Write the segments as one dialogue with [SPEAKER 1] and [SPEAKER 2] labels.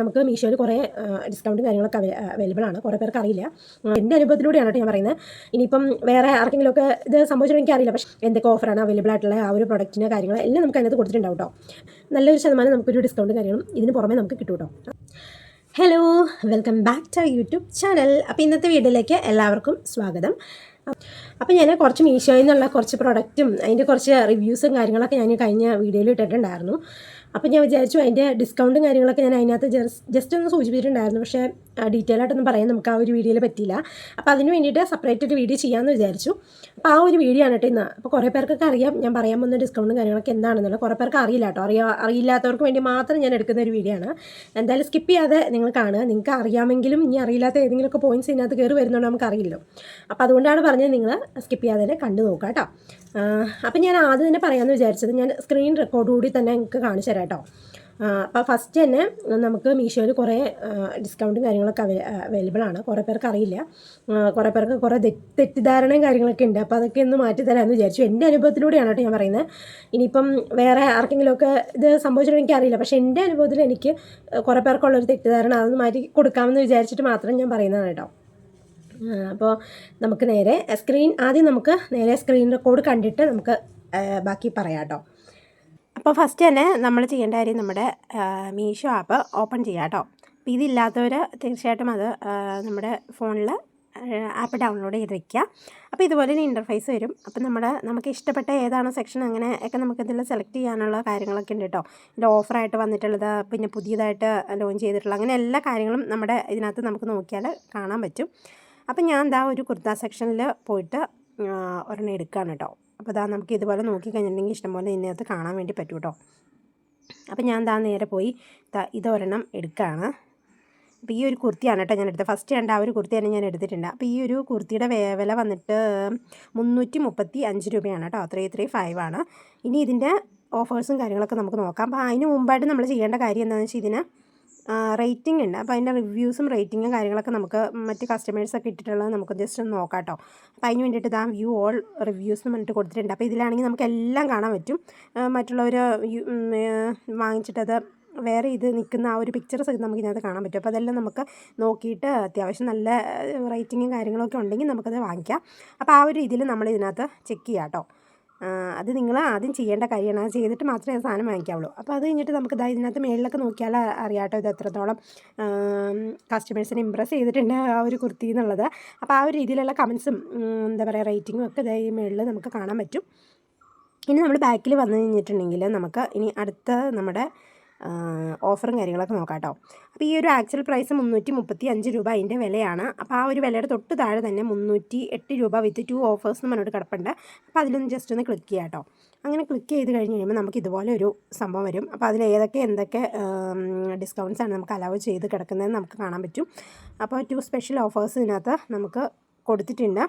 [SPEAKER 1] നമുക്ക് മീഷോയിൽ കുറേ ഡിസ്കൗണ്ടും കാര്യങ്ങളൊക്കെ അവൈലബിൾ ആണ്. കുറേ പേർക്ക് അറിയില്ല. എന്റെ അനുഭവത്തിലൂടെയാണ് കേട്ടോ ഞാൻ പറയുന്നത്. ഇനിയിപ്പം വേറെ ആർക്കെങ്കിലുമൊക്കെ ഇത് സംഭവിച്ചിട്ടുണ്ടെങ്കിൽ എനിക്ക് അറിയില്ല പക്ഷേ എന്തൊക്കെ ഓഫറാണ് അവൈലബിൾ ആയിട്ടുള്ള ആ ഒരു പ്രൊഡക്റ്റിന് കാര്യങ്ങൾ എല്ലാം നമുക്ക് അതിനകത്ത് കൊടുത്തിട്ടുണ്ടാവും കേട്ടോ. നല്ലൊരു ശതമാനം നമുക്കൊരു ഡിസ്കൗണ്ട് കാര്യങ്ങളും ഇതിന് പുറമെ നമുക്ക് കിട്ടും കേട്ടോ. Hello welcome back to YouTube channel അപ്പോൾ ഇന്നത്തെ വീഡിയോയിലേക്ക് എല്ലാവർക്കും സ്വാഗതം. അപ്പോൾ ഞാൻ കുറച്ച് മീഷോയിൽ നിന്നുള്ള കുറച്ച് പ്രൊഡക്റ്റും അതിന്റെ കുറച്ച് റിവ്യൂസും കാര്യങ്ങളൊക്കെ ഞാൻ കഴിഞ്ഞ വീഡിയോയിൽ ഇട്ടിട്ടുണ്ടായിരുന്നു. അപ്പോൾ ഞാൻ വിചാരിച്ചു അതിന്റെ ഡിസ്കൗണ്ടും കാര്യങ്ങളൊക്കെ ഞാൻ അതിനകത്ത് ജസ്റ്റ് ഒന്ന് സൂചിപ്പിച്ചിട്ടുണ്ടായിരുന്നു. പക്ഷേ ഡീറ്റെയിൽ ആയിട്ടൊന്നും പറയാൻ നമുക്ക് ആ ഒരു വീഡിയോയിൽ പറ്റിയില്ല. അപ്പോൾ അതിന് വേണ്ടിയിട്ട് സെപ്പറേറ്റ് ഒരു വീഡിയോ ചെയ്യാമെന്ന് വിചാരിച്ചു. അപ്പോൾ ആ ഒരു വീഡിയോ ആണ് കേട്ടോ ഇന്ന്. അപ്പോൾ കുറേ പേർക്കൊക്കെ അറിയാം ഞാൻ പറയാൻ പോകുന്ന ഡിസ്കൗണ്ടും കാര്യങ്ങളൊക്കെ എന്താണെന്നുള്ളത്. കുറേ പേർക്ക് അറിയില്ല കേട്ടോ. അറിയാ അറിയില്ലാത്തവർക്ക് വേണ്ടി മാത്രം ഞാൻ എടുക്കുന്ന ഒരു വീഡിയോ ആണ്. എന്തായാലും സ്കിപ്പ് ചെയ്യാതെ നിങ്ങൾ കാണുക. നിങ്ങൾക്ക് അറിയാമെങ്കിലും ഇനി അറിയില്ലാത്ത ഏതെങ്കിലുമൊക്കെ പോയിന്റ്സ് ഇതിനകത്ത് കയറി വരുന്നുണ്ടോ നമുക്ക് അറിയില്ലോ അപ്പോൾ അതുകൊണ്ടാണ് പറഞ്ഞത് നിങ്ങൾ സ്കിപ്പ് ചെയ്യാതെ തന്നെ കണ്ടു നോക്കുക കേട്ടോ. അപ്പം ഞാൻ ആദ്യം തന്നെ പറയാമെന്ന് വിചാരിച്ചത് ഞാൻ സ്ക്രീൻ റെക്കോർഡ് കൂടി തന്നെ നിങ്ങൾക്ക് കാണിച്ചു തരാം കേട്ടോ. അപ്പോൾ ഫസ്റ്റ് തന്നെ നമുക്ക് മീഷോയിൽ കുറേ ഡിസ്കൗണ്ടും കാര്യങ്ങളൊക്കെ അവൈലബിൾ ആണ്. കുറേ പേർക്ക് അറിയില്ല. കുറേ പേർക്ക് കുറേ തെറ്റിദ്ധാരണയും കാര്യങ്ങളൊക്കെ ഉണ്ട്. അപ്പോൾ അതൊക്കെ ഒന്ന് മാറ്റി തരാമെന്ന് വിചാരിച്ചു. എന്റെ അനുഭവത്തിലൂടെയാണ് കേട്ടോ ഞാൻ പറയുന്നത്. ഇനിയിപ്പം വേറെ ആർക്കെങ്കിലുമൊക്കെ ഇത് സംഭവിച്ചിട്ട് എനിക്ക് അറിയില്ല. പക്ഷേ എന്റെ അനുഭവത്തിൽ എനിക്ക് കുറേ പേർക്കുള്ളൊരു തെറ്റിദ്ധാരണ അതൊന്ന് മാറ്റി കൊടുക്കാമെന്ന് വിചാരിച്ചിട്ട് മാത്രം ഞാൻ പറയുന്നതാണ് കേട്ടോ. അപ്പോൾ നമുക്ക് നേരെ സ്ക്രീൻ ആദ്യം നമുക്ക് നേരെ സ്ക്രീൻ റെക്കോർഡ് കണ്ടിട്ട് നമുക്ക് ബാക്കി പറയാം കേട്ടോ. അപ്പോൾ ഫസ്റ്റ് തന്നെ നമ്മൾ ചെയ്യേണ്ട കാര്യം നമ്മുടെ മീഷോ ആപ്പ് ഓപ്പൺ ചെയ്യാം കേട്ടോ. അപ്പോൾ ഇതില്ലാത്തവർ തീർച്ചയായിട്ടും അത് നമ്മുടെ ഫോണിൽ ആപ്പ് ഡൗൺലോഡ് ചെയ്ത് വെക്കുക. അപ്പോൾ ഇതുപോലെ ഒരു ഇന്റർഫേസ് വരും. അപ്പോൾ നമ്മൾ നമുക്ക് ഇഷ്ടപ്പെട്ട ഏതാണ് സെക്ഷൻ അങ്ങനെ ഒക്കെ നമുക്ക് ഇതിൽ സെലക്ട് ചെയ്യാനുള്ള കാര്യങ്ങളൊക്കെ ഉണ്ട് കേട്ടോ. ഇതിന്റെ ഓഫറായിട്ട് വന്നിട്ടുള്ളത് പിന്നെ പുതിയതായിട്ട് ലോഞ്ച് ചെയ്തിട്ടുള്ള അങ്ങനെ എല്ലാ കാര്യങ്ങളും നമ്മുടെ ഇതിനകത്ത് നമുക്ക് നോക്കിയാൽ കാണാൻ പറ്റും. അപ്പം ഞാൻ എന്താ ഒരു കുർത്ത സെക്ഷനിൽ പോയിട്ട് ഒരെണ്ണം എടുക്കുകയാണ് കേട്ടോ. അപ്പോൾ ഇതാ നമുക്ക് ഇതുപോലെ നോക്കിക്കഴിഞ്ഞിട്ടുണ്ടെങ്കിൽ ഇഷ്ടംപോലെ ഇതിനകത്ത് കാണാൻ വേണ്ടി പറ്റും കേട്ടോ അപ്പോൾ ഞാൻ എന്താ നേരെ പോയി ഇതൊരെണ്ണം എടുക്കുകയാണ് അപ്പോൾ ഈ ഒരു കുർത്തിയാണ് കേട്ടോ ഞാൻ എടുത്തത്. ഫസ്റ്റ് കണ്ട ആ ഒരു തന്നെ ഞാൻ എടുത്തിട്ടുണ്ട്. അപ്പോൾ ഈ ഒരു കുർത്തിയുടെ വില വന്നിട്ട് മുന്നൂറ്റി മുപ്പത്തി അഞ്ച് രൂപയാണ് കേട്ടോ. ത്രീ ത്രീ ഫൈവ് ആണ്. ഇനി ഇതിന്റെ ഓഫേഴ്സും കാര്യങ്ങളൊക്കെ നമുക്ക് നോക്കാം. അപ്പോൾ അതിന് മുമ്പായിട്ട് നമ്മൾ ചെയ്യേണ്ട കാര്യം എന്താണെന്ന് വെച്ചാൽ ഇതിന് റേറ്റിംഗ് ഉണ്ട്. അപ്പോൾ അതിന്റെ റിവ്യൂസും റേറ്റിങ്ങും കാര്യങ്ങളൊക്കെ നമുക്ക് മറ്റ് കസ്റ്റമേഴ്സൊക്കെ ഇട്ടിട്ടുള്ളത് നമുക്ക് ജസ്റ്റ് ഒന്ന് നോക്കാം കേട്ടോ അപ്പോൾ അതിന് വേണ്ടിയിട്ട് ഇതാ വ്യൂ ഓൾ റിവ്യൂസ് എന്ന് പറഞ്ഞിട്ട് കൊടുത്തിട്ടുണ്ട്. അപ്പോൾ ഇതിലാണെങ്കിൽ നമുക്ക് എല്ലാം കാണാൻ പറ്റും. മറ്റുള്ളവർ വാങ്ങിച്ചിട്ടത് വേറെ ഇത് നിൽക്കുന്ന ആ ഒരു പിക്ചർസ് നമുക്ക് ഇതിനകത്ത് കാണാൻ പറ്റും. അപ്പോൾ അതെല്ലാം നമുക്ക് നോക്കിയിട്ട് അത്യാവശ്യം നല്ല റേറ്റിങ്ങും കാര്യങ്ങളൊക്കെ ഉണ്ടെങ്കിൽ നമുക്കത് വാങ്ങിക്കാം. അപ്പോൾ ആ ഒരു രീതിയിൽ നമ്മൾ ഇതിനകത്ത് ചെക്ക് ചെയ്യാം കേട്ടോ അത് നിങ്ങൾ ആദ്യം ചെയ്യേണ്ട കാര്യമാണ്. അത് ചെയ്തിട്ട് മാത്രമേ സാധനം വാങ്ങിക്കാവുള്ളൂ. അപ്പോൾ അത് കഴിഞ്ഞിട്ട് നമുക്ക് ഇതാ ഇതിനകത്ത് മേളിലൊക്കെ നോക്കിയാൽ അറിയാട്ടോ ഇത് എത്രത്തോളം കസ്റ്റമേഴ്സിനെ ഇമ്പ്രസ് ചെയ്തിട്ടുണ്ട് ആ ഒരു കുർത്തി എന്നുള്ളത്. അപ്പോൾ ആ ഒരു രീതിയിലുള്ള കമൻസും എന്താ പറയുക റേറ്റിങ്ങും ഒക്കെ ഇതായി മേളിൽ നമുക്ക് കാണാൻ പറ്റും. ഇനി നമ്മൾ ബാക്കിൽ വന്നു കഴിഞ്ഞിട്ടുണ്ടെങ്കിൽ നമുക്ക് ഇനി അടുത്ത നമ്മുടെ ഓഫറും കാര്യങ്ങളൊക്കെ നോക്കാം കേട്ടോ അപ്പോൾ ഈ ഒരു ആക്ച്വൽ പ്രൈസ് മുന്നൂറ്റി മുപ്പത്തി അഞ്ച് രൂപ അതിന്റെ വിലയാണ്. അപ്പോൾ ആ ഒരു വിലയുടെ തൊട്ട് താഴെ തന്നെ മുന്നൂറ്റി എട്ട് രൂപ വിത്ത് ടു ഓഫേഴ്സ് എന്ന് പറഞ്ഞിട്ട് കിടപ്പുണ്ട്. അപ്പോൾ അതിലൊന്ന് ജസ്റ്റ് ഒന്ന് ക്ലിക്ക് ചെയ്യാം കേട്ടോ അങ്ങനെ ക്ലിക്ക് ചെയ്ത് കഴിഞ്ഞ് കഴിയുമ്പോൾ നമുക്ക് ഇതുപോലെ ഒരു സംഭവം വരും. അപ്പോൾ അതിൽ ഏതൊക്കെ എന്തൊക്കെ ഡിസ്കൗണ്ട്സ് ആണ് നമുക്ക് അലവ് ചെയ്ത് കിടക്കുന്നതെന്ന് നമുക്ക് കാണാൻ പറ്റും. അപ്പോൾ ടു സ്പെഷ്യൽ ഓഫേഴ്സ് ഇതിനകത്ത് നമുക്ക് കൊടുത്തിട്ടുണ്ട്.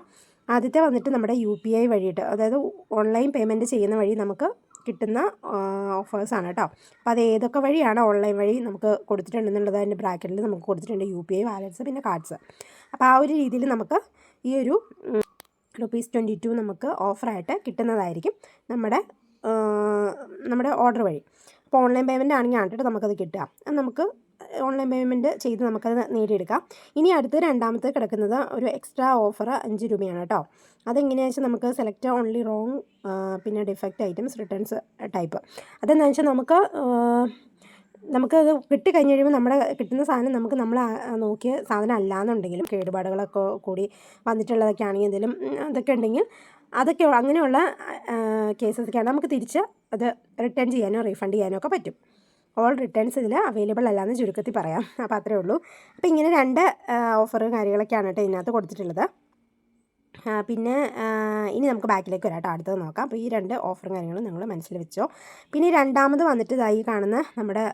[SPEAKER 1] ആദ്യത്തെ വന്നിട്ട് നമ്മുടെ യു പി ഐ വഴിയിട്ട് അതായത് ഓൺലൈൻ പേയ്മെന്റ് ചെയ്യുന്ന വഴി നമുക്ക് കിട്ടുന്ന ഓഫേഴ്സാണ് കേട്ടോ അപ്പോൾ അത് ഏതൊക്കെ വഴിയാണ് ഓൺലൈൻ വഴി നമുക്ക് കൊടുത്തിട്ടുണ്ടെന്നുള്ളത് അതിന്റെ ബ്രാക്കറ്റിൽ നമുക്ക് കൊടുത്തിട്ടുണ്ട് യു പി ഐ വാലറ്റ്സ് പിന്നെ കാർഡ്സ് അപ്പോൾ ആ ഒരു രീതിയിൽ നമുക്ക് ഈ ഒരു റുപ്പീസ് ട്വന്റി ടു നമുക്ക് ഓഫറായിട്ട് കിട്ടുന്നതായിരിക്കും നമ്മുടെ നമ്മുടെ ഓർഡർ വഴി. അപ്പോൾ ഓൺലൈൻ പേയ്മെന്റ് ആണെങ്കിൽ ആണ് ആണ്ടിട്ട് നമുക്കത് കിട്ടുക. നമുക്ക് ഓൺലൈൻ പേയ്മെന്റ് ചെയ്ത് നമുക്കത് നേടിയെടുക്കാം. ഇനി അടുത്ത് രണ്ടാമത്തെ കിടക്കുന്നത് ഒരു എക്സ്ട്രാ ഓഫർ അഞ്ച് രൂപയാണ് കേട്ടോ അതെങ്ങനെയാണെന്ന് വെച്ചാൽ നമുക്ക് സെലക്ട് ഓൺലി റോങ് പിന്നെ ഡിഫക്റ്റ് ഐറ്റംസ് റിട്ടേൺസ് ടൈപ്പ് അതെന്താണെന്ന് വെച്ചാൽ നമുക്ക് നമുക്ക് അത് കിട്ടി കഴിഞ്ഞ് കഴിയുമ്പോൾ നമ്മുടെ കിട്ടുന്ന സാധനം നമുക്ക് നമ്മൾ നോക്കിയ സാധനം അല്ലാന്നുണ്ടെങ്കിലും കേടുപാടുകളൊക്കെ കൂടി വന്നിട്ടുള്ളതൊക്കെ ആണെങ്കിൽ എന്തെങ്കിലും അതൊക്കെ ഉണ്ടെങ്കിൽ അതൊക്കെ അങ്ങനെയുള്ള കേസസൊക്കെയാണ് നമുക്ക് തിരിച്ച് അത് റിട്ടേൺ ചെയ്യാനോ റീഫണ്ട് ചെയ്യാനോ ഒക്കെ പറ്റും. ഓൾ റിട്ടേൺസ് ഇതിൽ അവൈലബിൾ അല്ലാന്ന് ചുരുക്കത്തിൽ പറയാം. അപ്പോൾ അത്രേ ഉള്ളൂ. അപ്പോൾ ഇങ്ങനെ രണ്ട് ഓഫർ കാര്യങ്ങളൊക്കെയാണ് കേട്ടോ ഇതിനകത്ത് കൊടുത്തിട്ടുള്ളത്. പിന്നെ ഇനി നമുക്ക് ബാക്കിലേക്ക് വരാം കേട്ടോ. അടുത്തത് നോക്കാം. അപ്പോൾ ഈ രണ്ട് ഓഫറും കാര്യങ്ങളും നിങ്ങൾ മനസ്സിൽ വെച്ചോ. പിന്നെ രണ്ടാമത് വന്നിട്ട് ഇതായി കാണുന്ന നമ്മുടെ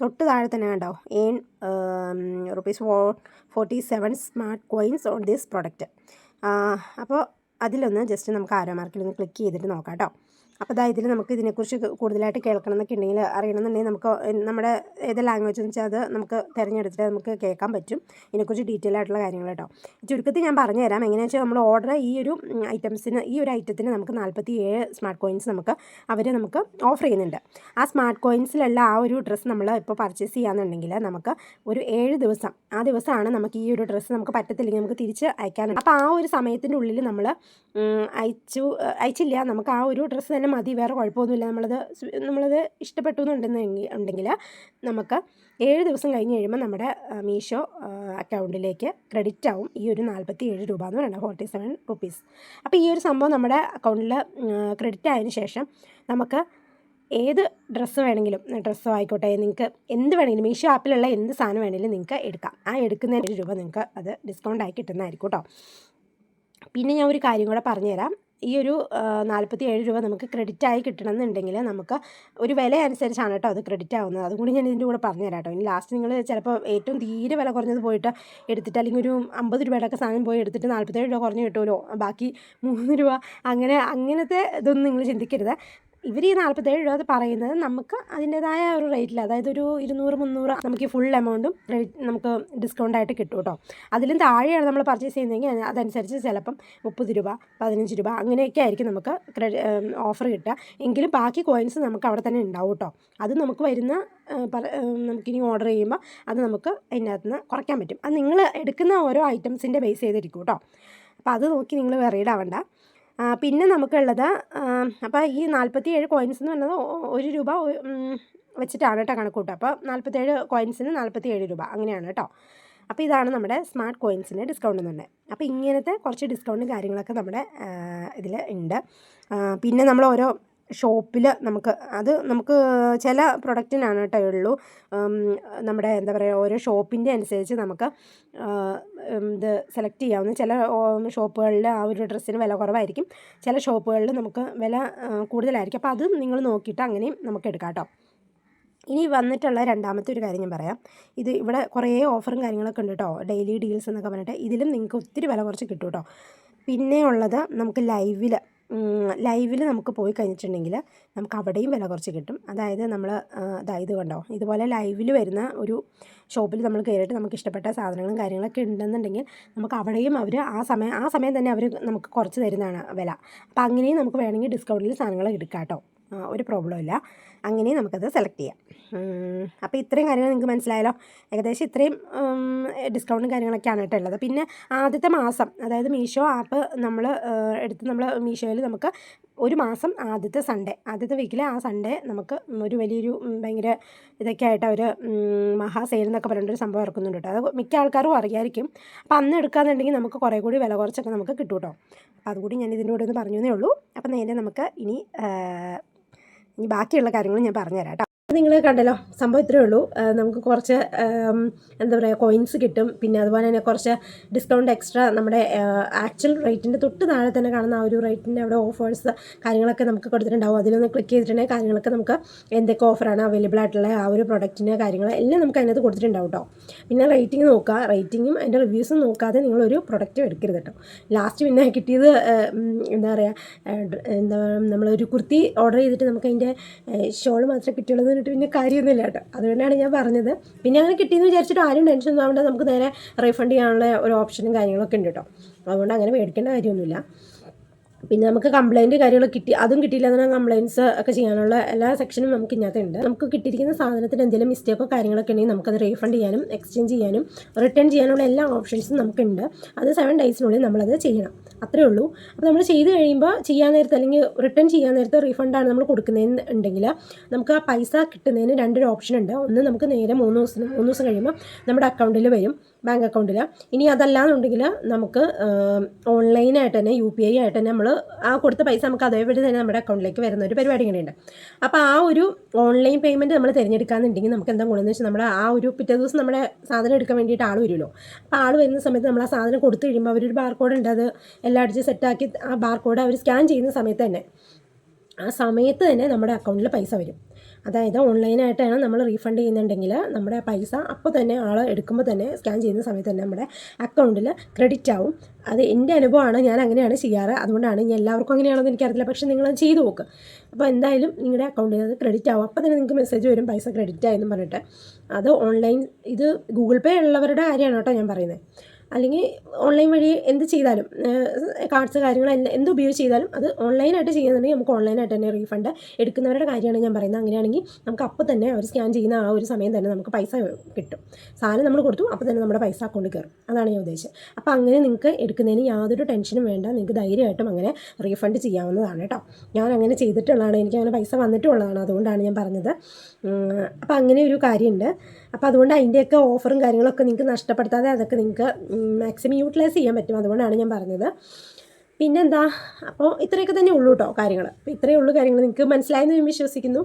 [SPEAKER 1] തൊട്ട് താഴെ തന്നെ കണ്ടോ? Earn rupees four forty seven smart coins on this product അപ്പോൾ അതിലൊന്ന് ജസ്റ്റ് നമുക്ക് ആരോ മാർക്കിൽ ഒന്ന് ക്ലിക്ക് ചെയ്തിട്ട് നോക്കാം കേട്ടോ. അപ്പോൾ അതായത് ഇതിൽ നമുക്ക് ഇതിനെക്കുറിച്ച് കൂടുതലായിട്ട് കേൾക്കണം എന്നൊക്കെ ഉണ്ടെങ്കിൽ അറിയണമെന്നുണ്ടെങ്കിൽ നമുക്ക് നമ്മുടെ ഏത് ലാംഗ്വേജ് എന്ന് വെച്ചാൽ അത് നമുക്ക് തിരഞ്ഞെടുത്തിട്ട് നമുക്ക് കേൾക്കാൻ പറ്റും. ഇതിനെക്കുറിച്ച് ഡീറ്റെയിൽ ആയിട്ടുള്ള കാര്യങ്ങൾ കേട്ടോ. ചുരുക്കത്തിൽ ഞാൻ പറഞ്ഞുതരാം. എങ്ങനെയാണെന്ന് വെച്ചാൽ നമ്മൾ ഓർഡർ ഈ ഒരു ഐറ്റംസിന് ഈ ഒരു ഐറ്റത്തിന് നമുക്ക് നാൽപ്പത്തി ഏഴ് സ്മാർട്ട് കോയിൻസ് നമുക്ക് അവർ നമുക്ക് ഓഫർ ചെയ്യുന്നുണ്ട്. ആ സ്മാർട്ട് കോയിൻസിലുള്ള ആ ഒരു ഡ്രസ്സ് നമ്മൾ ഇപ്പോൾ പർച്ചേസ് ചെയ്യാന്നുണ്ടെങ്കിൽ നമുക്ക് ഒരു ഏഴ് ദിവസം ആ ദിവസമാണ് നമുക്ക് ഈ ഒരു ഡ്രസ്സ് നമുക്ക് പറ്റത്തില്ലെങ്കിൽ നമുക്ക് തിരിച്ച് അയക്കാനുണ്ട് അപ്പോൾ ആ ഒരു സമയത്തിന്റെ ഉള്ളിൽ നമ്മൾ അയച്ചു അയച്ചില്ല നമുക്ക് ആ ഒരു ഡ്രസ്സ് തന്നെ മതി വേറെ കുഴപ്പമൊന്നുമില്ല. നമ്മളത് നമ്മളത് ഇഷ്ടപ്പെട്ടു എന്നുണ്ടെന്നെങ്കിൽ ഉണ്ടെങ്കിൽ നമുക്ക് ഏഴ് ദിവസം കഴിഞ്ഞ് കഴിയുമ്പോൾ നമ്മുടെ മീഷോ അക്കൗണ്ടിലേക്ക് ക്രെഡിറ്റ് ആവും. ഈ ഒരു നാൽപ്പത്തി ഏഴ് രൂപ എന്ന് പറയുന്നത് ഫോർട്ടി സെവൻ റുപ്പീസ്. അപ്പോൾ ഈ ഒരു സംഭവം നമ്മുടെ അക്കൗണ്ടിൽ ക്രെഡിറ്റ് ആയതിനു ശേഷം നമുക്ക് ഏത് ഡ്രസ്സ് വേണമെങ്കിലും ഡ്രസ്സോ ആയിക്കോട്ടെ നിങ്ങൾക്ക് എന്ത് വേണമെങ്കിലും മീഷോ ആപ്പിലുള്ള എന്ത് സാധനം വേണമെങ്കിലും നിങ്ങൾക്ക് എടുക്കാം. ആ എടുക്കുന്ന ഏഴ് രൂപ നിങ്ങൾക്ക് അത് ഡിസ്കൗണ്ട് ആയി കിട്ടുന്നതായിരിക്കും കേട്ടോ പിന്നെ ഞാൻ ഒരു കാര്യം കൂടെ പറഞ്ഞുതരാം. ഈ ഒരു നാൽപ്പത്തി ഏഴ് രൂപ നമുക്ക് ക്രെഡിറ്റ് ആയി കിട്ടണമെന്നുണ്ടെങ്കിൽ നമുക്ക് ഒരു വില അനുസരിച്ചാണ് കേട്ടോ അത് ക്രെഡിറ്റ് ആവുന്നത് അതും കൂടി ഞാൻ ഇതിന്റെ കൂടെ പറഞ്ഞുതരാം കേട്ടോ ഇനി ലാസ്റ്റ് നിങ്ങൾ ചിലപ്പോൾ ഏറ്റവും തീരെ വില കുറഞ്ഞത് പോയിട്ട് എടുത്തിട്ട് അല്ലെങ്കിൽ ഒരു അമ്പത് രൂപയുടെ ഒക്കെ സാധനം പോയി എടുത്തിട്ട് നാൽപ്പത്തേഴ് രൂപ കുറഞ്ഞ് കിട്ടുമല്ലോ. ബാക്കി മൂന്ന് രൂപ അങ്ങനെ അങ്ങനത്തെ ഇതൊന്നും നിങ്ങൾ ചിന്തിക്കരുത്. ഇവർ ഈ നാൽപ്പത്തേഴ് രൂപ പറയുന്നത് നമുക്ക് അതിന്റെതായ ഒരു റേറ്റിൽ അതായത് ഒരു ഇരുന്നൂറ് മുന്നൂറ് നമുക്ക് ഫുൾ എമൗണ്ടും നമുക്ക് ഡിസ്കൗണ്ട് ആയിട്ട് കിട്ടും കേട്ടോ അതിലും താഴെയാണ് നമ്മൾ പർച്ചേസ് ചെയ്യുന്നതെങ്കിൽ അതിന് അതനുസരിച്ച് ചിലപ്പം മുപ്പത് രൂപ പതിനഞ്ച് രൂപ അങ്ങനെയൊക്കെ ആയിരിക്കും നമുക്ക് ഓഫർ കിട്ടുക. എങ്കിലും ബാക്കി കോയിൻസ് നമുക്ക് അവിടെ തന്നെ ഉണ്ടാവും കേട്ടോ അത് നമുക്ക് വരുന്ന നമുക്കിനി ഓർഡർ ചെയ്യുമ്പോൾ അത് നമുക്ക് അതിനകത്ത് നിന്ന് കുറയ്ക്കാൻ പറ്റും. അത് നിങ്ങൾ എടുക്കുന്ന ഓരോ ഐറ്റംസിന്റെ ബേസ് ചെയ്തിരിക്കും കേട്ടോ അപ്പോൾ അത് നോക്കി നിങ്ങൾ വേറെ ആ, പിന്നെ നമുക്കുള്ളത് അപ്പോൾ ഈ നാൽപ്പത്തി ഏഴ് കോയിൻസ് എന്ന് പറയുന്നത് ഒരു രൂപ വെച്ചിട്ടാണ് കേട്ടോ കണക്ക് കൂട്ടുക അപ്പോൾ നാൽപ്പത്തേഴ് കോയിൻസിന് നാൽപ്പത്തി ഏഴ് രൂപ. അങ്ങനെയാണ് കേട്ടോ അപ്പോൾ ഇതാണ് നമ്മുടെ സ്മാർട്ട് കോയിൻസിന് ഡിസ്കൗണ്ട് എന്ന് പറഞ്ഞത്. അപ്പോൾ ഇങ്ങനത്തെ കുറച്ച് ഡിസ്കൗണ്ടും കാര്യങ്ങളൊക്കെ നമ്മുടെ ഇതിൽ ഉണ്ട്. പിന്നെ നമ്മൾ ഓരോ ഷോപ്പിൽ നമുക്ക് അത് നമുക്ക് ചില പ്രൊഡക്റ്റിനാണ് കേട്ടോ ഉള്ളൂ. നമ്മുടെ എന്താ പറയുക ഓരോ ഷോപ്പിന്റെ അനുസരിച്ച് നമുക്ക് ഇത് സെലക്ട് ചെയ്യാവുന്ന ചില ഷോപ്പുകളിൽ ആ ഒരു ഡ്രസ്സിന് വില കുറവായിരിക്കും. ചില ഷോപ്പുകളിൽ നമുക്ക് വില കൂടുതലായിരിക്കും. അപ്പോൾ അതും നിങ്ങൾ നോക്കിയിട്ട് അങ്ങനെയും നമുക്ക് എടുക്കാം കേട്ടോ. ഇനി വന്നിട്ടുള്ള രണ്ടാമത്തെ ഒരു കാര്യം ഞാൻ പറയാം. ഇത് ഇവിടെ കുറേ ഓഫറും കാര്യങ്ങളൊക്കെ ഉണ്ട് കേട്ടോ. ഡെയിലി ഡീൽസ് എന്നൊക്കെ പറഞ്ഞിട്ട് ഇതിലും നിങ്ങൾക്ക് ഒത്തിരി വില കുറച്ച് കിട്ടും കേട്ടോ. പിന്നെ ഉള്ളത് നമുക്ക് ലൈവിൽ ലൈവിൽ നമുക്ക് പോയി കഴിഞ്ഞിട്ടുണ്ടെങ്കിൽ നമുക്ക് അവിടെയും വില കുറച്ച് കിട്ടും. അതായത് നമ്മൾ അതായത് കണ്ടോ? ഇതുപോലെ ലൈവിൽ വരുന്ന ഒരു ഷോപ്പിൽ നമ്മൾ കയറിയിട്ട് നമുക്ക് ഇഷ്ടപ്പെട്ട സാധനങ്ങളും കാര്യങ്ങളൊക്കെ ഉണ്ടെന്നുണ്ടെങ്കിൽ നമുക്ക് അവിടെയും അവർ ആ സമയം ആ സമയം തന്നെ അവർ നമുക്ക് കുറച്ച് തരുന്നതാണ് വില. അപ്പോൾ അങ്ങനെയും നമുക്ക് വേണമെങ്കിൽ ഡിസ്കൗണ്ടിൽ സാധനങ്ങൾ എടുക്കാം കേട്ടോ ഒരു പ്രോബ്ലം ഇല്ല. അങ്ങനെ നമുക്കത് സെലക്ട് ചെയ്യാം. അപ്പോൾ ഇത്രയും കാര്യങ്ങൾ നിങ്ങൾക്ക് മനസ്സിലായല്ലോ? ഏകദേശം ഇത്രയും ഡിസ്കൗണ്ടും കാര്യങ്ങളൊക്കെയാണ് കേട്ടോ ഉള്ളത്. പിന്നെ ആദ്യത്തെ മാസം അതായത് മീഷോ ആപ്പ് നമ്മൾ എടുത്ത് നമ്മൾ മീഷോയിൽ നമുക്ക് ഒരു മാസം ആദ്യത്തെ സൺഡേ ആദ്യത്തെ വീക്കിൽ ആ സൺഡേ നമുക്ക് ഒരു വലിയൊരു ഭയങ്കര ഇതൊക്കെ ആയിട്ട് അവർ മഹാ സെയിൽ എന്നൊക്കെ പറഞ്ഞിട്ടൊരു സംഭവം ഇറക്കുന്നുണ്ട് കേട്ടോ. അത് മിക്ക ആൾക്കാരും അറിയായിരിക്കും. അപ്പോൾ അന്ന് എടുക്കാന്നുണ്ടെങ്കിൽ നമുക്ക് കുറേ കൂടി വില കുറച്ചൊക്കെ നമുക്ക് കിട്ടും കേട്ടോ അപ്പോൾ അതുകൂടി ഞാൻ ഇതിന്റെ കൂടെ ഒന്ന് പറഞ്ഞതേ ഉള്ളൂ. അപ്പോൾ നേരെ നമുക്ക് ഇനി ഇനി ബാക്കിയുള്ള കാര്യങ്ങൾ ഞാൻ പറഞ്ഞുതരാം നിങ്ങൾ കണ്ടല്ലോ സംഭവം ഇത്രയേ ഉള്ളൂ. നമുക്ക് കുറച്ച് എന്താ പറയുക കോയിൻസ് കിട്ടും. പിന്നെ അതുപോലെ തന്നെ കുറച്ച് ഡിസ്കൗണ്ട് എക്സ്ട്രാ നമ്മുടെ ആക്ച്വൽ റേറ്റിന്റെ തൊട്ട് താഴെ തന്നെ കാണുന്ന ആ ഒരു റേറ്റിന്റെ അവിടെ ഓഫേഴ്സ് കാര്യങ്ങളൊക്കെ നമുക്ക് കൊടുത്തിട്ടുണ്ടാവും. അതിലൊന്ന് ക്ലിക്ക് ചെയ്തിട്ടുണ്ടെങ്കിൽ കാര്യങ്ങളൊക്കെ നമുക്ക് എന്തൊക്കെ ഓഫറാണ് അവൈലബിൾ ആയിട്ടുള്ള ആ ഒരു പ്രൊഡക്റ്റിന്റെ കാര്യങ്ങൾ എല്ലാം നമുക്ക് അതിനകത്ത് കൊടുത്തിട്ടുണ്ടാവും കേട്ടോ പിന്നെ റേറ്റിംഗ് നോക്കുക. റേറ്റിങ്ങും അതിന്റെ റിവ്യൂസും നോക്കാതെ നിങ്ങളൊരു പ്രൊഡക്റ്റ് എടുക്കരുത് കേട്ടോ ലാസ്റ്റ് പിന്നെ കിട്ടിയത് എന്താ പറയുക എന്താ നമ്മളൊരു കുർത്തി ഓർഡർ ചെയ്തിട്ട് നമുക്ക് അതിന്റെ ഷോൾ മാത്രമേ കിട്ടുള്ളൂ എന്ന് പറഞ്ഞിട്ട് പിന്നെ കാര്യമൊന്നുമില്ല കേട്ടോ. അതുകൊണ്ടാണ് ഞാൻ പറഞ്ഞത്. പിന്നെ അങ്ങനെ കിട്ടിയെന്ന് വിചാരിച്ചിട്ട് ആരും ടെൻഷൻ ഒന്നും ആവേണ്ട. നമുക്ക് നേരെ റീഫണ്ട് ചെയ്യാനുള്ള ഒരു ഓപ്ഷനും കാര്യങ്ങളൊക്കെ ഉണ്ട് കേട്ടോ. അതുകൊണ്ട് അങ്ങനെ മേടിക്കേണ്ട കാര്യമൊന്നുമില്ല. പിന്നെ നമുക്ക് കംപ്ലൈന്റ് കാര്യങ്ങളൊക്കെ കിട്ടി. അതും കിട്ടിയില്ല എന്നാൽ കംപ്ലയിൻസ് ഒക്കെ ചെയ്യാനുള്ള എല്ലാ സെക്ഷനും നമുക്ക് ഇതിനകത്ത് ഉണ്ട്. നമുക്ക് കിട്ടിയിരിക്കുന്ന സാധനത്തിന് എന്തെങ്കിലും മിസ്റ്റേക്കോ കാര്യങ്ങളൊക്കെ ഉണ്ടെങ്കിൽ നമുക്കത് റീഫണ്ട് ചെയ്യാനും എക്സ്ചേഞ്ച് ചെയ്യാനും റിട്ടേൺ ചെയ്യാനുള്ള എല്ലാ ഓപ്ഷൻസും നമുക്കുണ്ട് അത് സെവൻ ഡേയ്സിനുള്ളിൽ നമ്മളത് ചെയ്യണം. അത്രേ ഉള്ളൂ. അപ്പോൾ നമ്മൾ ചെയ്ത് കഴിയുമ്പോൾ ചെയ്യാൻ നേരത്തെ അല്ലെങ്കിൽ റിട്ടേൺ ചെയ്യാൻ നേരത്തെ റീഫണ്ടാണ് നമ്മൾ കൊടുക്കുന്നതെന്ന് ഉണ്ടെങ്കിൽ നമുക്ക് ആ പൈസ കിട്ടുന്നതിന് രണ്ടൊരു ഓപ്ഷൻ ഉണ്ട്. ഒന്ന് നമുക്ക് നേരെ മൂന്ന് ദിവസം മൂന്ന് ദിവസം കഴിയുമ്പോൾ നമ്മുടെ അക്കൗണ്ടിൽ വരും ബാങ്ക് അക്കൗണ്ടിൽ ഇനി അതല്ലാന്നുണ്ടെങ്കിൽ നമുക്ക് ഓൺലൈനായിട്ട് തന്നെ യു പി ഐ ആയിട്ട് തന്നെ നമ്മൾ ആ കൊടുത്ത പൈസ നമുക്ക് അതേപടി തന്നെ നമ്മുടെ അക്കൗണ്ടിലേക്ക് വരുന്ന ഒരു പരിപാടി ഇങ്ങനെയുണ്ട്. അപ്പോൾ ആ ഒരു ഓൺലൈൻ പേയ്മെന്റ് നമ്മൾ തിരഞ്ഞെടുക്കാന്നുണ്ടെങ്കിൽ നമുക്ക് എന്താ ഗുണമെന്ന് വെച്ചാൽ നമ്മുടെ ആ ഒരു പിറ്റേ ദിവസം നമ്മുടെ സാധനം എടുക്കാൻ വേണ്ടിയിട്ട് ആൾ വരുമല്ലോ. അപ്പോൾ ആൾ വരുന്ന സമയത്ത് നമ്മൾ ആ സാധനം കൊടുത്തു കഴിയുമ്പോൾ അവരൊരു ബാർകോഡ് ഉണ്ട് അത് എല്ലാം അടിച്ച് സെറ്റാക്കി ആ ബാർ കോഡ് അവർ സ്കാൻ ചെയ്യുന്ന സമയത്ത് തന്നെ ആ സമയത്ത് തന്നെ നമ്മുടെ അക്കൗണ്ടിൽ പൈസ വരും. അതായത് ഓൺലൈനായിട്ടാണ് നമ്മൾ റീഫണ്ട് ചെയ്യുന്നുണ്ടെങ്കിൽ നമ്മുടെ പൈസ അപ്പോൾ തന്നെ ആൾ എടുക്കുമ്പോൾ തന്നെ സ്കാൻ ചെയ്യുന്ന സമയത്ത് തന്നെ നമ്മുടെ അക്കൗണ്ടിൽ ക്രെഡിറ്റ് ആവും. അത് എന്റെ അനുഭവമാണ് ഞാൻ അങ്ങനെയാണ് ചെയ്യാറ്. അതുകൊണ്ടാണ് ഞാൻ എല്ലാവർക്കും അങ്ങനെയാണെന്ന് എനിക്കറിയില്ല പക്ഷേ നിങ്ങൾ ചെയ്തു നോക്ക്. അപ്പോൾ എന്തായാലും നിങ്ങളുടെ അക്കൗണ്ടിൽ അത് ക്രെഡിറ്റ് ആവും. അപ്പോൾ തന്നെ നിങ്ങൾക്ക് മെസ്സേജ് വരും പൈസ ക്രെഡിറ്റ് ആയെന്നും പറഞ്ഞിട്ട്. അത് ഓൺലൈൻ ഇത് ഗൂഗിൾ പേ ഉള്ളവരുടെ കാര്യമാണ് കേട്ടോ ഞാൻ പറയുന്നത് അല്ലെങ്കിൽ ഓൺലൈൻ വഴി എന്ത് ചെയ്താലും കാർഡ്സ് കാര്യങ്ങൾ എന്ത് ഉപയോഗിച്ച് ചെയ്താലും അത് ഓൺലൈനായിട്ട് ചെയ്യുന്നുണ്ടെങ്കിൽ നമുക്ക് ഓൺലൈനായിട്ട് തന്നെ റീഫണ്ട് എടുക്കുന്നവരുടെ കാര്യമാണ് ഞാൻ പറയുന്നത്. അങ്ങനെയാണെങ്കിൽ നമുക്ക് അപ്പോൾ തന്നെ അവർ സ്കാൻ ചെയ്യുന്ന ആ ഒരു സമയം തന്നെ നമുക്ക് പൈസ കിട്ടും. സാധനം നമ്മൾ കൊടുത്തു അപ്പോൾ തന്നെ നമ്മുടെ പൈസ അക്കൗണ്ടിൽ കയറും. അതാണ് ഞാൻ ഉദ്ദേശിച്ചത്. അപ്പോൾ അങ്ങനെ നിങ്ങൾക്ക് എടുക്കുന്നതിന് യാതൊരു ടെൻഷനും വേണ്ട. നിങ്ങൾക്ക് ധൈര്യമായിട്ടും അങ്ങനെ റീഫണ്ട് ചെയ്യാവുന്നതാണ് കേട്ടോ. ഞാൻ അങ്ങനെ ചെയ്തിട്ടുള്ളതാണ്. എനിക്ക് അങ്ങനെ പൈസ വന്നിട്ടുള്ളതാണ്. അതുകൊണ്ടാണ് ഞാൻ പറഞ്ഞത്. അപ്പോൾ അങ്ങനെ ഒരു കാര്യമുണ്ട്. അപ്പോൾ അതുകൊണ്ട് അതിന്റെയൊക്കെ ഓഫറും കാര്യങ്ങളൊക്കെ നിങ്ങൾക്ക് നഷ്ടപ്പെടുത്താതെ അതൊക്കെ നിങ്ങൾക്ക് മാക്സിമം യൂട്ടിലൈസ് ചെയ്യാൻ പറ്റും. അതുകൊണ്ടാണ് ഞാൻ പറഞ്ഞത്. പിന്നെന്താ? അപ്പോൾ ഇത്രയൊക്കെ തന്നെ ഉള്ളൂ കേട്ടോ കാര്യങ്ങൾ അപ്പോൾ ഇത്രയേ ഉള്ളൂ കാര്യങ്ങൾ നിങ്ങൾക്ക് മനസ്സിലായെന്ന് ഞാൻ വിശ്വസിക്കുന്നു.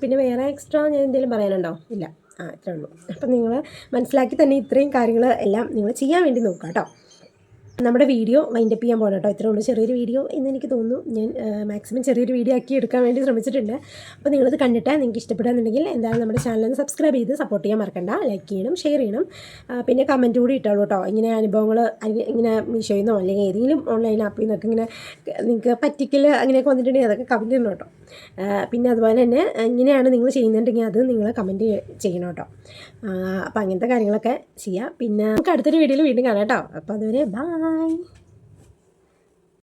[SPEAKER 1] പിന്നെ വേറെ എക്സ്ട്രാ ഞാൻ എന്തെങ്കിലും പറയാനുണ്ടോ? ഇല്ല. ആ ഇത്രയേ ഉള്ളൂ. അപ്പം നിങ്ങൾ മനസ്സിലാക്കി തന്നെ ഇത്രയും കാര്യങ്ങൾ എല്ലാം നിങ്ങൾ ചെയ്യാൻ വേണ്ടി നോക്കുക കേട്ടോ നമ്മുടെ വീഡിയോ വൈൻഡപ്പ് ചെയ്യാൻ പോകണം കേട്ടോ. ഇത്രേ ഉള്ളൂ. ചെറിയൊരു വീഡിയോ എന്ന് എനിക്ക് തോന്നുന്നു. ഞാൻ മാക്സിമം ചെറിയൊരു വീഡിയോ ആക്കി എടുക്കാൻ വേണ്ടി ശ്രമിച്ചിട്ടുണ്ട്. അപ്പോൾ നിങ്ങളത് കണ്ടിട്ട് നിങ്ങൾക്ക് ഇഷ്ടപ്പെടുകയെന്നുണ്ടെങ്കിൽ എന്തായാലും നമ്മുടെ ചാനലിന് സബ്സ്ക്രൈബ് ചെയ്ത് സപ്പോർട്ട് ചെയ്യാൻ മറക്കണ്ട. ലൈക്ക് ചെയ്യണം ഷെയർ ചെയ്യണം. പിന്നെ കമന്റ് കൂടി ഇട്ടോളൂ കേട്ടോ. ഇങ്ങനെ അനുഭവങ്ങൾ ഇങ്ങനെ മീഷോയിൽ നിന്നോ അല്ലെങ്കിൽ ഏതെങ്കിലും ഓൺലൈൻ ആപ്പിൽ നിന്നൊക്കെ ഇങ്ങനെ നിങ്ങൾക്ക് പറ്റിക്കൽ അങ്ങനെയൊക്കെ വന്നിട്ടുണ്ടെങ്കിൽ അതൊക്കെ കമന്റ് ചെയ്യണം കേട്ടോ. പിന്നെ അതുപോലെ തന്നെ ഇങ്ങനെയാണ് നിങ്ങൾ ചെയ്യുന്നുണ്ടെങ്കിൽ അത് നിങ്ങൾ കമന്റ് ചെയ്യണം കേട്ടോ. അപ്പോൾ അങ്ങനത്തെ കാര്യങ്ങളൊക്കെ ചെയ്യാം. പിന്നെ നമുക്ക് അടുത്തൊരു വീഡിയോയിൽ വീണ്ടും കാണാം കേട്ടോ. അപ്പോൾ അതുവരെ 拜。